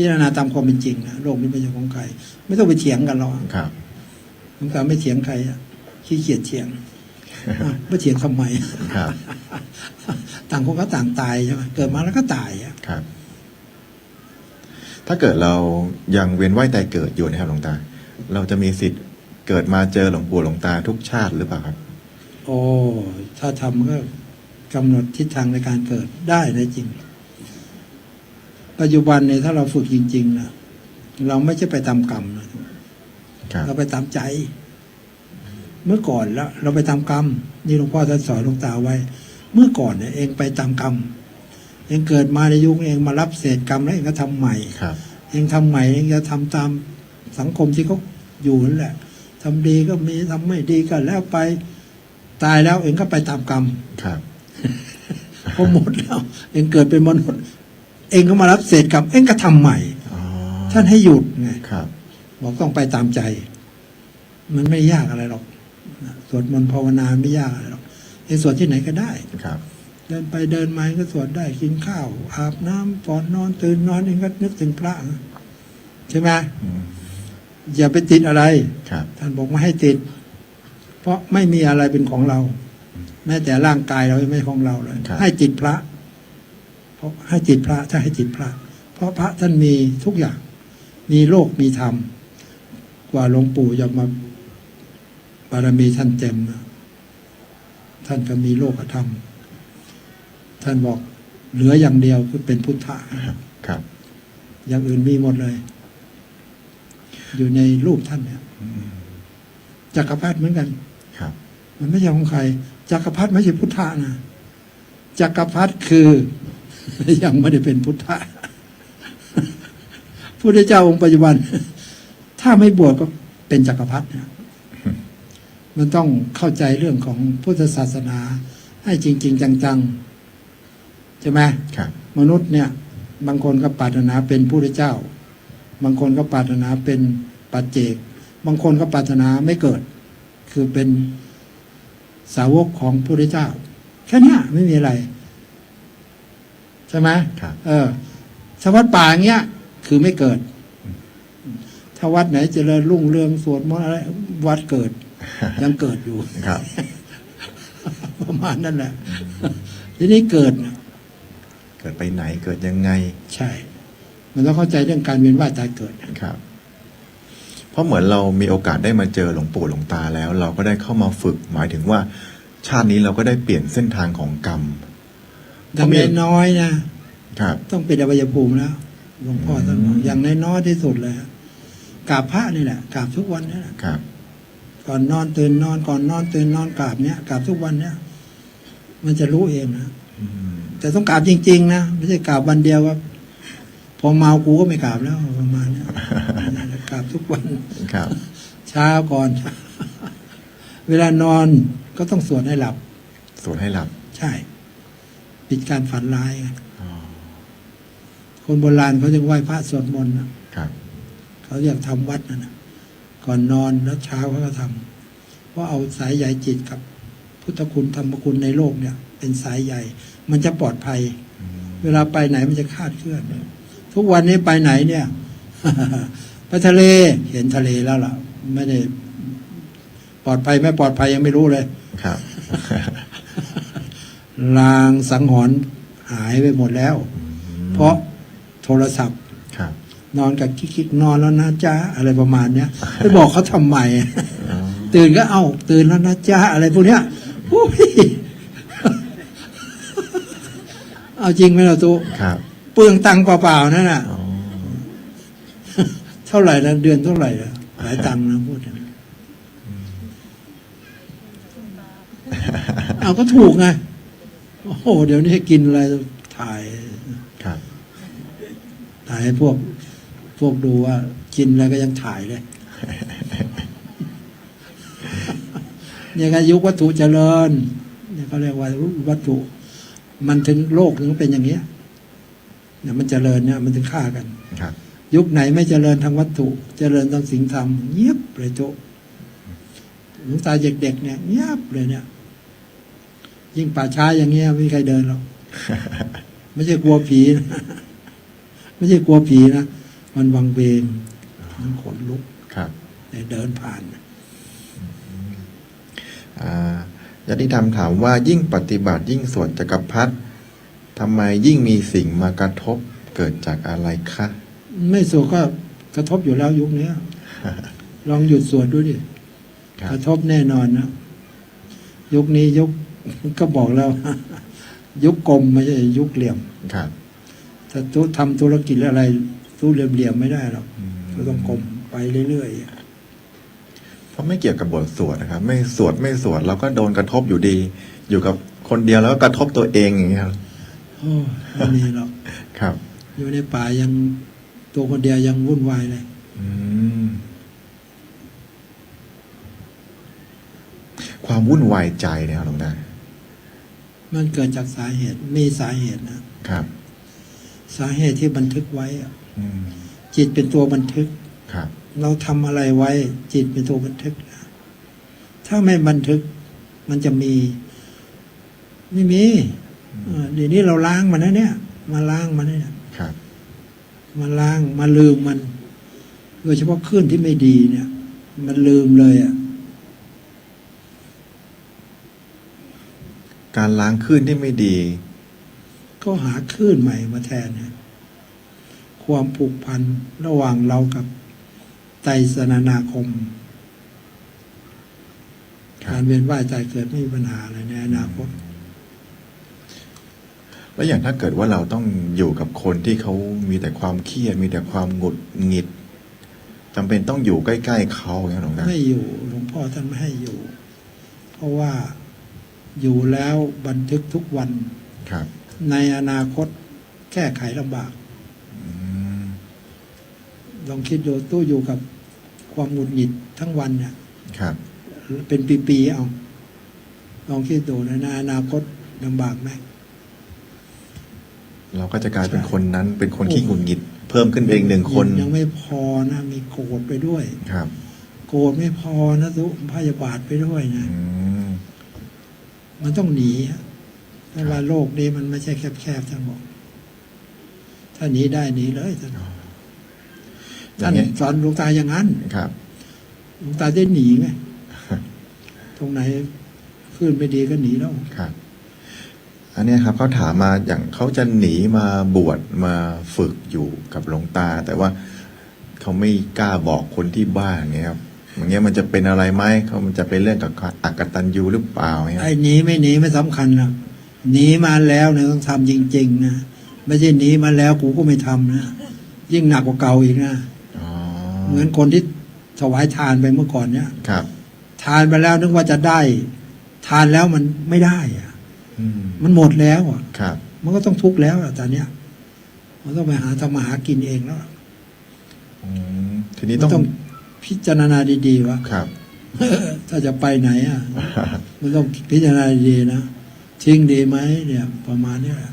พิจารณาตามความเป็นจริงนะโลกนี้ไม่ใช่ของใคร ไม่ต้องไปเถียงกันหรอกครับหลวงตาไม่เถียงใครอะขี้เกียจเถียงอะไม่เถียงทำไมครับ ต่างคนก็ต่างตายใช่ไหมเกิดมาแล้วก็ตายอะครับ ถ้าเกิดเรายังเวียนว่ายตายเกิดอยู่นะครับหลวงตา เราจะมีสิทธิ์เกิดมาเจอหลวงปู่หลวงตาทุกชาติหรือเปล่าครับ โอ้ถ้าทำก็กำหนดทิศทางในการเกิดได้นะจริง ปัจจุบันเนี่ยถ้าเราฝึกจริงๆนะเราไม่ใช่ไปตามกรรมนะครับเราไปตามใจ เมื่อก่อนแล้ว เราไปตามกรรม นี่หลวงพ่อท่านสอนหลวงตาไว้ เมื่อก่อนเนี่ยเองไปตามกรรมเองเกิดมาในยุคเองมารับเศษกรรมแล้วเองก็ทำใหม่ครับ เองทำใหม่เองจะทำตามสังคมที่เขาอยู่นั่นแหละทำดีก็มีทำไม่ดีก็แล้วไปตายแล้วเองก็ไปตามกรรมครับพอหมดแล้ว เองเกิดเป็นมนุษย์ เองก็มารับเศษกรรมเองก็ทำใหม่อ๋อท่านให้หยุดไงครับ บอกต้องไปตามใจ มันไม่ยากอะไรหรอกนะสวดมนต์ภาวนาไม่ยากอะไรหรอกเองสวดที่ไหนก็ได้ครับ เดินไปเดินมาเองก็สวดได้กินข้าว อาบน้ำก่อนนอนตื่นนอนเองก็นึกถึงพระนะใช่ไหมอืมอย่าไปติดอะไรครับ ท่านบอกไม่ให้ติด เพราะไม่มีอะไรเป็นของเรา แม้แต่ร่างกายเรายังไม่ของเราเลยครับให้ติดพระ เพราะให้ติดพระถ้าให้ติดพระ เพราะพระท่านมีทุกอย่าง มีโลกมีธรรม กว่าหลวงปู่จะมาบารมีท่านเต็มนะท่านก็มีโลกธรรม ท่านบอกเหลืออย่างเดียวคือเป็นพุทธะครับ อย่างอื่นมีหมดเลย อยู่ในรูปท่านเนี่ยอืมจักรพรรดิเหมือนกัน ครับ มันไม่ใช่ของใครจักรพรรดิไม่ใช่พุทธะนะจักรพรรดิคือ ยังไม่ได้เป็นพุทธะพุทธเจ้าองค์ปัจจุบัน ถ้าไม่บวชก็เป็นจักรพรรดินะมันต้องเข้าใจเรื่องของพุทธศาสนา ให้จริง ๆ จังๆใช่ไหมครับมนุษย์เนี่ย บางคนก็ปรารถนาเป็นผู้เจ้า บางคนก็ปรารถนาเป็นปัจเจก บางคนก็ปรารถนาไม่เกิด คือเป็นสาวกของผู้เจ้า แค่เนี้ยไม่มีอะไร ใช่ไหมครับ เออถ้าวัดป่าอย่างเงี้ยคือไม่เกิด ถ้าวัดไหนเจริญรุ่งเรืองสวดมนต์อะไร วัดเกิด ยังเกิดอยู่ ครับ ประมาณนั้นแหละทีนี้เกิดน่ะเกิดไปไหนเกิดยังไง ใช่ มันต้องเข้าใจเรื่องการเวียนว่ายตายเกิดครับ เพราะเหมือนเรามีโอกาสได้มาเจอหลวงปู่หลวงตาแล้ว เราก็ได้เข้ามาฝึก หมายถึงว่า ชาตินี้เราก็ได้เปลี่ยนเส้นทางของกรรม อย่างผมเห็นน้อยๆนะครับ ต้องเป็นอวัยภูมิแล้วหลวงพ่อท่านบอกอืมอย่างน้อยๆที่สุดเลยกราบพระนี่แหละกราบทุกวันนี่แหละครับ ก่อนนอนตื่นนอนก่อนนอนตื่นนอนกราบเนี้ยกราบทุกวันเนี้ยมันจะรู้เองนะอืมแต่ต้องกราบจริง ๆ นะไม่ใช่กราบวันเดียวว่าพอเมากูก็ไม่กราบแล้วประมาณเนี้ยกราบทุกวันครับเช้าก่อน เวลานอนก็ต้องสวดให้หลับ สวดให้หลับ ใช่ ปิดการฝันร้ายไงอ๋อคนโบราณเขาจะไหว้พระสวดมนต์นะครับเขาเรียกทำวัดนั่นนะก่อนนอนแล้วเช้าเขาก็ทำเพราะเอาสายใยจิตกับ พุทธคุณธรรมคุณในโลกเนี่ย เป็นสายใยมันจะปลอดภัยอืมเวลาไปไหนมันจะคลาดเคลื่อนทุกวันนี้ไปไหนเนี่ยไปทะเลเห็นทะเลแล้วล่ะ ไม่ได้ ปลอดภัยไม่ปลอดภัยยังไม่รู้เลย ครับ ลางสังหรณ์หายไปหมดแล้ว เพราะโทรศัพท์ครับ นอนกับกิ๊กๆนอนแล้วนะจ๊ะอะไรประมาณเนี้ยไปบอกเขาทำไมอ๋อตื่นก็เอ้าตื่นแล้วนะจ๊ะอะไรพวกเนี้ยโอ้ยเอาจริงไหมล่ะตู้ครับเปลืองตังค์เปล่าๆนั่นน่ะ อ๋อเท่าไหร่นะเดือนเท่าไหร่ละหลายตังค์นะพูดถึงเอาก็ถูกไง โอ้โห เดี๋ยวนี้กินอะไรถ่ายครับ ถ่ายให้พวกพวกดูว่ากินอะไรก็ยังถ่ายเลย เนี่ยก็ยุควัตถุเจริญ เนี่ยเขาเรียกว่าวัตถุ มันถึงโลกถึงเป็นอย่างเงี้ยเนี่ยมันเจริญเนี่ยมันถึงฆ่ากันครับ ยุคไหนไม่เจริญทางวัตถุ เจริญทางสิ่งธรรมเงียบเลยโจหลวงตาเด็กๆเนี่ยเงียบเลยเนี่ย ยิ่งป่าช้าอย่างเงี้ยไม่มีใครเดินหรอกไม่ใช่กลัวผีนะไม่ใช่กลัวผีนะมันวังเวงมันขนลุกครับแต่เดินผ่านอ่าญาติธรรมถามว่ายิ่งปฏิบัติยิ่งสวดจักรพรรดิทำไมยิ่งมีสิ่งมากระทบเกิดจากอะไรคะไม่สวดก็กระทบอยู่แล้วยุคเนี้ยลองหยุดสวดดูดิครักบระทบแน่นอนนะยุคนี้ยุค ก็บอกแล้ว ยุคกลมไม่ใช่ยุคเหลี่ยมครับถ้าทุทำธุรกิจอะไรตู้เหลี่ยมๆไม่ได้หรอกอืมก็ต้องกลมไปเรื่อยเพราะไม่เกี่ยวกับบทสวดนะครับ ไม่สวดไม่สวดเราก็โดนกระทบอยู่ดี อยู่กับคนเดียวแล้วก็กระทบตัวเองอย่างเงี้ยครับๆโอ้ยไม่มีหรอกครับ อยู่ในป่ายังตัวคนเดียวยังวุ่นวายเลยอืมความวุ่นวายใจเนี่ยครับหลวงตา มันเกิดจากสาเหตุ มีสาเหตุนะครับ สาเหตุที่บันทึกไว้อะอืมจิตเป็นตัวบันทึกครับ เราทำอะไรไว้ จิตเป็นตัวบันทึกนะถ้าไม่บันทึก มันจะมี ไม่มีเออเดี๋ยวนี้เราล้างมันนะเนี่ย มาล้างมันนะเนี่ยครับมาล้างมาลืมมัน โดยเฉพาะคลื่นที่ไม่ดีเนี่ย มันลืมเลยอะ การล้างคลื่นที่ไม่ดี ก็หาคลื่นใหม่มาแทนเนี่ยความผูกพันระหว่างเรากับไตรสนานาคมครับการเวียนว่ายตายเกิดไม่มีปัญหาอะไรในอนาคต แล้วอย่างถ้าเกิดว่าเราต้องอยู่กับคนที่เขามีแต่ความเครียดมีแต่ความหงุดหงิดจำเป็นต้องอยู่ใกล้ ๆเขาอย่างนี้ยหลวงตาไม่อยู่หลวงพ่อท่านไม่ให้อยู่ เพราะว่า อยู่แล้วบันทึกทุกวัน ครับ ในอนาคตแก้ไขลำบาก อืมลลองคิดดูตู้อยู่กับความหงุดหงิดทั้งวันเนี่ยครับ เป็นปีๆเอา ลองคิดดูนะในอนาคตลำบากไหม เราก็จะกลายเป็นใช่คนนั้น เป็นคนขี้หงุดหงิด เพิ่มขึ้นไปอีกหนึ่งคน ยังไม่พอนะ มีโกรธไปด้วย ครับ โกรธไม่พอนะทุกพยาบาทไปด้วยนะ อืม มันต้องหนีอะแต่ว่าโลกนี้มันไม่ใช่แคบๆท่านบอกถ้าหนีได้หนีเลยท่านอท่าย่านงเงี้ยสอนหลวงตาอย่างนั้นครับหลวงตาได้หนีไงตรงไหนขึ้นไม่ดีก็หนีแล้วครับอันเนี้ยครับเขาถามมาอย่างเขาจะหนีมาบวชมาฝึกอยู่กับหลวงตา แต่ว่าเขาไม่กล้าบอกคนที่บ้านเงี้ยครับ อย่างเงี้ยมันจะเป็นอะไรไหมเขามันจะเป็นเรื่องกับอักตันยูหรือเปล่าเงี้ยไอ้หนีไม่หนีไม่สำคัญหรอกหนีมาแล้วเนี่ยต้องทำจริง ๆ นะไม่ใช่หนีมาแล้วกูก็ไม่ทำนะยิ่งหนักกว่าเก่าอีกนะอ๋อเหมือนคนที่ถวายทานไปเมื่อก่อนเนี่ยครับ ทานไปแล้วนึกว่าจะได้ ทานแล้วมันไม่ได้อะอืมมันหมดแล้วอะครับ มันก็ต้องทุกข์แล้วอะตอนเนี้ย มันต้องไปหาทำมาหากินเองแล้วอืมทีนี้มัต้อนงต้อง พิจารณาดีๆว่าครับ ถ้าจะไปไหนอะมันต้องพิจารณาดีๆนะทิ้งดีไหมเนี่ยประมาณเนี้ยแหละ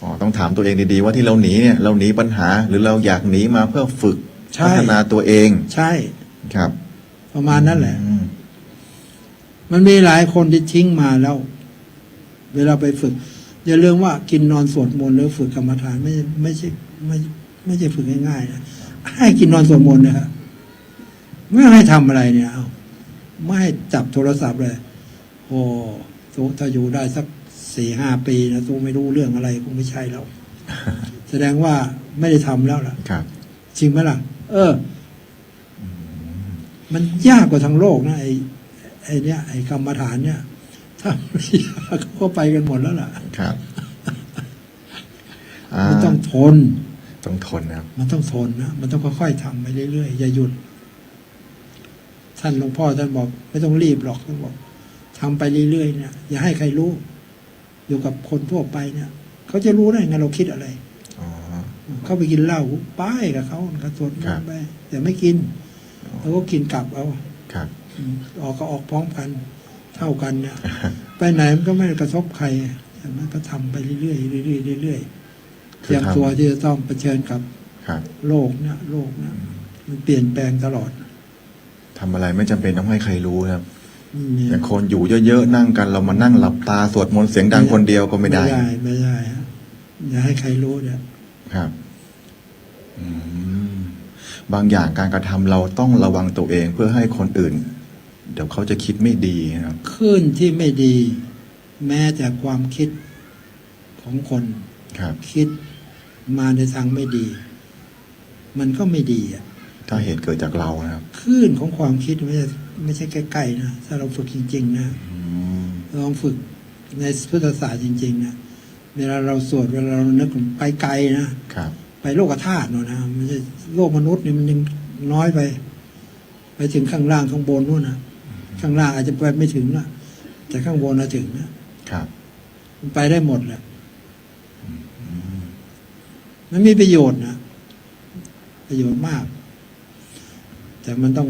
อ๋อต้องถามตัวเองดีๆ ว่าที่เราหนีเนี่ยเราหนีปัญหา หรือเราอยากหนีมาเพื่อฝึกใช่พัฒนาตัวเอง ใช่ครับ ประมาณนั้นแหละอืมมันมีหลายคนที่ทิ้งมาแล้ว เวลาไปฝึก อย่าลืมว่ากินนอนสวดมนต์หรือฝึกกรรมฐานไม่ไม่ใช่ไม่ไม่ใช่ฝึกง่ายๆนะให้กินนอนสวดมนต์นะครับ ไม่ให้ทำอะไรเนี่ยเอาไม่ให้จับโทรศัพท์เลย โอ้ตูถ้าอยู่ได้สักสี่ห้าปีนะตูไม่รู้เรื่องอะไรคงไม่ใช่แล้ว แสดงว่าไม่ได้ทำแล้วล่ะ ครับ จริงไหมล่ะ เออ มันยากกว่าทั้งโลกนะไอ้ไอ้เนี้ยไอ้กรรมฐานเนี่ยถ้าไม่ยากเขาก็ไปกันหมดแล้วล่ะ ครับอ่ามันต้องทน ต้องทนนะครับมันต้องทนนะ มันต้องค่อยๆทำไปเรื่อยๆ อย่าหยุด ท่านหลวงพ่อท่านบอก ไม่ต้องรีบหรอกท่านบอกทำไปเรื่อยๆเนี่ยอย่าให้ใครรู้ อยู่กับคนทั่วไปเนี่ยเขาจะรู้ได้ไงเราคิดอะไรอ๋อเขาไปกินเหล้าป้ายกับเขากระสวดมครันบต์ไปแต่ไม่กินแล้วก็กินกลับเอาครับอืมออกก็ออกพร้อมกัน เท่ากันเนี่ยไปไหนมันก็ไม่กระทบใครแต่มันก็ทำไปเรื่อยๆเรื่อยๆเรื่อยๆเตรียมตัวที่จะต้องเผชิญกับครับโลกเนี่ยโลกเนี่ยมันเปลี่ยนแปลงตลอด ทำอะไรไม่จำเป็นต้องให้ใครรู้นะครับเนี่ยอย่างคนอยู่เยอะๆนั่งกันเรามานั่งหลับตาสวดมนต์เสียงดังคนเดียวก็ไม่ได้ ไม่ได้ไม่ได้ฮะอย่าให้ใครรู้เนี่ย ครับอืมบางอย่างการกระทำเราต้องระวังตัวเองเพื่อให้คนอื่น เดี๋ยวเขาจะคิดไม่ดีนะครับ คลื่นที่ไม่ดี แม้แต่ความคิดของคนครับ คิดมาในทางไม่ดี มันก็ไม่ดีอะ ถ้าเหตุเกิดจากเรานะครับคลื่นของความคิดไม่ใช่ไม่ใช่ใกล้ๆนะถ้าเราฝึกจริง ๆ นะอืมลองฝึกในพุทธศาสตร์จริง ๆ นะเวลาเราสวดเวลาเรานึกไปไกลนะครับ ไปโลกธาตุเนอะนะไม่ใช่โลกมนุษย์นี่มันยังน้อยไป ไปถึงข้างล่างข้างบนนู่นนะข้างล่างอาจจะไปไม่ถึงละแต่ข้างบนนะถึงนะครับ มันไปได้หมดแหละมันมีประโยชน์นะประโยชน์มาก แต่มันต้อง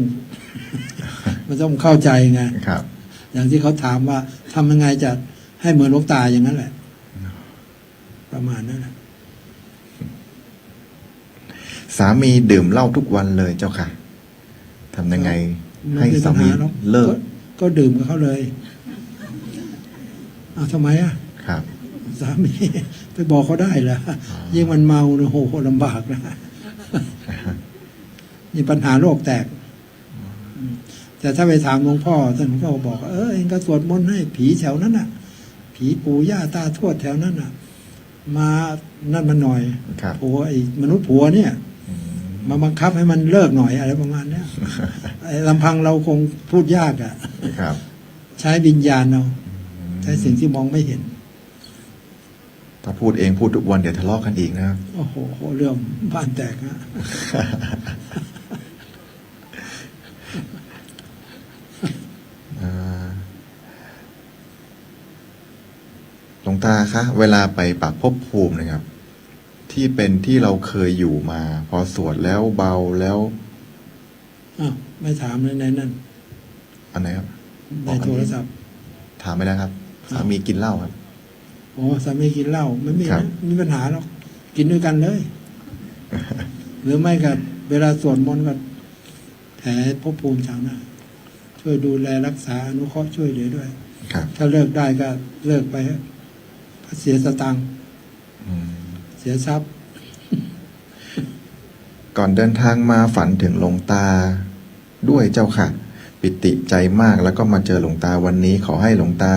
มันต้องเข้าใจไงครับ อย่างที่เขาถามว่าทำยังไงจะให้เหมือนหลูกตาอย่างนั้นแหละ ประมาณนั้นแหละสามีดื่มเหล้าทุกวันเลยเจ้าค่ะทำยังไงไม่ให้มีสาปัญมีหาหรอกเลิก ก็ดื่มกับเขาเลยอ้าวทำไมอะ ครับ สามีไปบอกเขาได้เหรอยิ่งมันเมาเนี่ยโหลำบากนะ นี่ปัญหาโลกแตกอืมแต่ถ้าไปถามหลวงพ่อท่านก็บอกว่าเออเองก็สวดมนต์ให้ผีแถวนั้นน่ะ ผีปู่ย่าตาทวดแถวนั้นน่ะ มานั่นมันหน่อยครับผัวไอ้มนุษย์ผัวเนี่ยมาบังคับให้มันเลิกหน่อยอะไรประมาณเนี้ยไอ้ลำพังเราคงพูดยากอะ่ะครับใช้วิญญาณเอาใช้สิ่งที่มองไม่เห็น ถ้าพูดเองพูดทุกวันเดี๋ยวทะเลาะกันอีกนะครับโอ้โห เรื่องบ้านแตกฮะ อ่าหลว งตาคะเวลาไปปรับภพภูมินะครับ ที่เป็นที่เราเคยอยู่มา พอสวดแล้วเบาแล้วอ้าวไม่ถามเลยในนั้นอันไหนครับในโทรศัพท์ ถามไม่ได้ครับสามีกินเหล้าครับโอ้สามีกินเหล้าไม่มีครับไม่มีปัญหาหรอกกินด้วยกันเลย หรือไม่กับเวลาสวดมนต์ก็แผ่ภพภูมิชาวหน้าช่วยดูแลรักษาอนุเคราะห์ช่วยเหลือด้วยครับถ้าเลิกได้ก็เลิกไปฮะ เพราะเสียสตังค์อืมเสียทรัพย์ ก่อนเดินทางมาฝันถึงหลวงตาด้วยเจ้าค่ะ ปิติใจมากแล้วก็มาเจอหลวงตาวันนี้ขอให้หลวงตา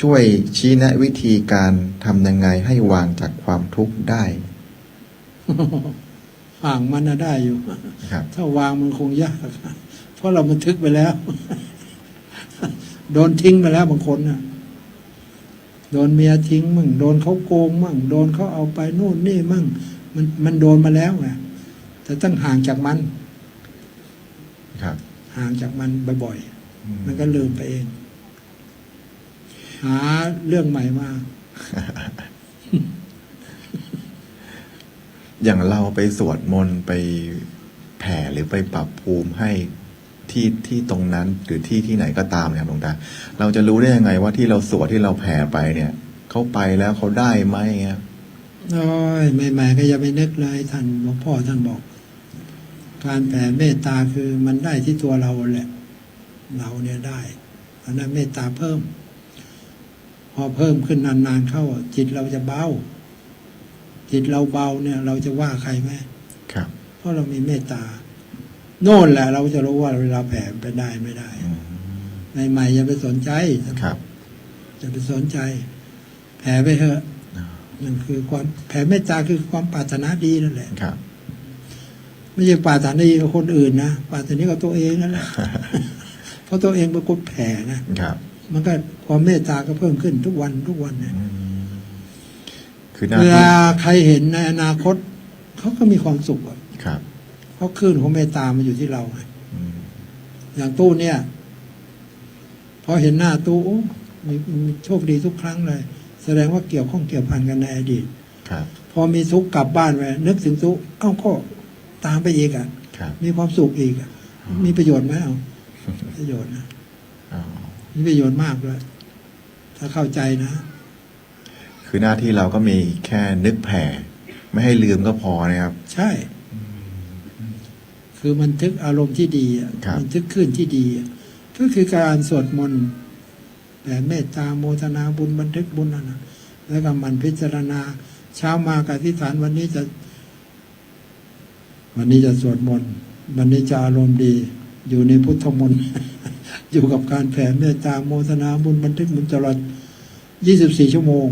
ช่วยชี้แนะวิธีการทำยังไงให้วางจากความทุกข์ได้ห่างมันน่ะได้อยู่ครับถ้าวางมันคงยากเพราะเราบันทึกไปแล้ว โดนทิ้งไปแล้วบางคนน่ะ โดนเมียทิ้งมั่งโดนเขาโกงมั่งโดนเขาเอาไปนู่นนี่มั่งมันมันโดนมาแล้วไงแต่ต้องห่างจากมัน ครับ ห่างจากมันบ่อยอืๆมันก็ลืมไปเอง หาเรื่องใหม่มา อย่างเราไปสวดมนต์ไปแผ่หรือไปปรับภูมิให้ ที่ที่ตรงนั้นหรือที่ที่ไหนก็ตามเนี่ยครับหลวงตา เราจะรู้ได้ยังไงว่าที่เราสวดที่เราแผ่ไปเนี่ยเขาไปแล้วเขาได้ไหมครับโอ้ยใหม่ๆก็อย่าไปนึกเลยท่านหลวงพ่อท่านบอก การแผ่เมตตาคือมันได้ที่ตัวเราแหละ เราเนี่ยได้อันนั้นเมตตาเพิ่ม พอเพิ่มขึ้นนานๆเข้า จิตเราจะเบาจิตเราเบาเนี่ย เราจะว่าใครไหมครับ เพราะเรามีเมตตา โน่นแหละ เราจะรู้ว่าเวลาแผ่ไปได้ไม่ได้อืมใหม่ๆอย่าไปสนใจครับอย่าไปสนใจ แผ่ไปเถอะนั่นคือความแผ่เมตตาคือความปรารถนาดีนั่นแหละครับ ไม่ใช่ปรารถนาดีกับคนอื่นนะปรารถนาดีกับตัวเองนั่นแหละเพราะตัวเองเป็นคนแผ่นะครับ มันก็ความเมตตาก็เพิ่มขึ้นทุกวันทุกวันเนี่ยอืมคือหน้าเวที่ลาใครเห็นในอนาคตเขาก็มีความสุขอะครับ เพราะคลื่นของเมตตามันอยู่ที่เราไงอืมอย่างตู้เนี่ยพอเห็นหน้าตู้โอ้มีมีโชคดีทุกครั้งเลย แสดงว่าเกี่ยวข้องเกี่ยวพันกันในอดีตครับพอมีทุกข์กลับบ้านไปนึกถึงทุกข์เอ้าก็ตามไปอีกอะครับมีความสุขอีกอะมีประโยชน์ไหมเอาประโยชน์นะอ๋อมีประโยชน์มากด้วยถ้าเข้าใจนะ คือหน้าที่เราก็มีแค่นึกแผ่ ไม่ให้ลืมก็พอนะครับ ใช่ คือมันทึกอารมณ์ที่ดีอะครับมันทึกขึ้นที่ดีอะก็คือการสวดมนต์แต่เมตตาโมทนาบุญบันทึกบุญนั่นนะแล้วก็มันพิจารณา เช้ามากับที่ฐานวันนี้จะววันนี้จะสวดมนต์วันนี้จะอารมณ์ดี อยู่ในพุทธมนต์อยู่กับการแผ่เมตตาโมทนาบุญบันทึกบุญตลอด24 ชั่วโมง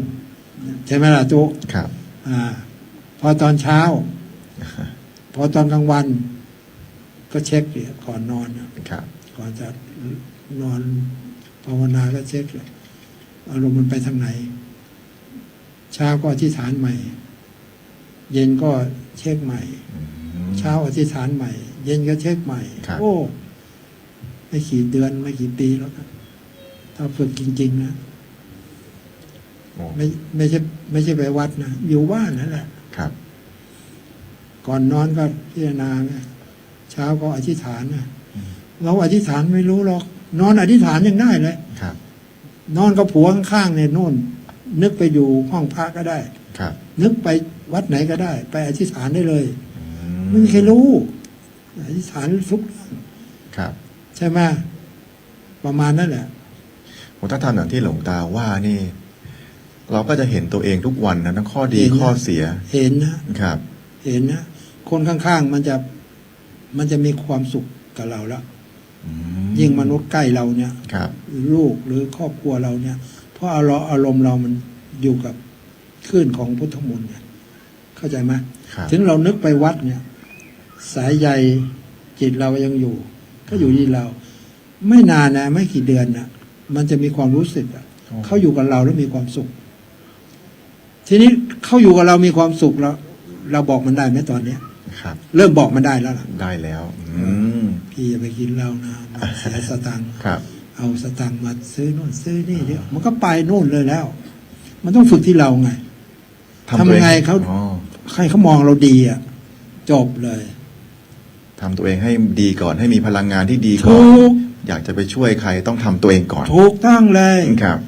ใช่ไหมล่ะจุครับ อ่า พอตอนเช้า พอตอนกลางวัน ก็เช็คเนี่ยก่อนนอนนะครับ ก่อนจะนอนภาวนาก็เช็คเลยอารมณ์มันไปทางไหน เช้าก็อธิษฐานใหม่ เย็นก็เช็คใหม่อืมเช้าอธิษฐานใหม่ เย็นก็เช็คใหม่ครับโอ้ไม่กี่เดือนไม่กี่ปีแล้วครับถ้าฝึกจริง ๆ นะโอ้ไม่ไม่ใช่ไม่ใช่ไปวัดนะอยู่บ้านนั่นแหละครับ ก่อนนอนก็พิจารณาไง เช้าก็อธิษฐานนะอืมเราอธิษฐานไม่รู้หรอก นอนอธิษฐานยังได้เลยครับ นอนกับผัวข้างๆเนี่ยนู่น นึกไปอยู่ห้องพระก็ได้ครับ นึกไปวัดไหนก็ได้ ไปอธิษฐานได้เลยอืไม่มีใครรู้อธิษฐานทุกเรื่องครับ ใช่ไหมประมาณนั่นแหละโอ้ถ้าทำอย่างที่หลวงตาว่านี่ เราก็จะเห็นตัวเองทุกวันนะทั้งข้อดีเห็นนะข้อเสีย เห็นนะครับ เห็นนะคนข้างๆมันจะ มันจะมีความสุขกับเราแล้วอืยิ่งมนุษย์ใกล้เราเนี่ยครับลูกหรือครอบครัวเราเนี่ย เพราะอารมณ์อารมณ์เรามันอยู่กับคลื่นของพุทธมนต์เนี่ย เข้าใจไหมครับถึงเรานึกไปวัดเนี่ย สายใยจิตเรายังอยู่ ก็อยู่ที่เรา ไม่นานนะ ไม่กี่เดือนนะมันจะมีความรู้สึกอะเขาอยู่กับเราแล้วมีความสุข ทีนี้เขาอยู่กับเรามีความสุขแล้ว เราบอกมันได้ไหมตอนเนี้ย ครับ เริ่มบอกมันได้แล้วล่ะ ได้แล้ว อืม พี่อย่าไปกินเหล้านะมันเสียสตังค์ครับ เอาสตังค์มาซื้อโน่นซื้อนี่เดี๋ยวมันก็ไปโน่นเลยแล้ว มันต้องฝึกที่เราไงทำตัวเองทำยังไงเขา อ๋อใครเขามองเราดีอะ จบเลย ทำตัวเองให้ดีก่อนให้มีพลังงานที่ดีก่อถูนกอยากจะไปช่วยใครต้องทำตัวเองก่อน ถูกต้องเลย ครับ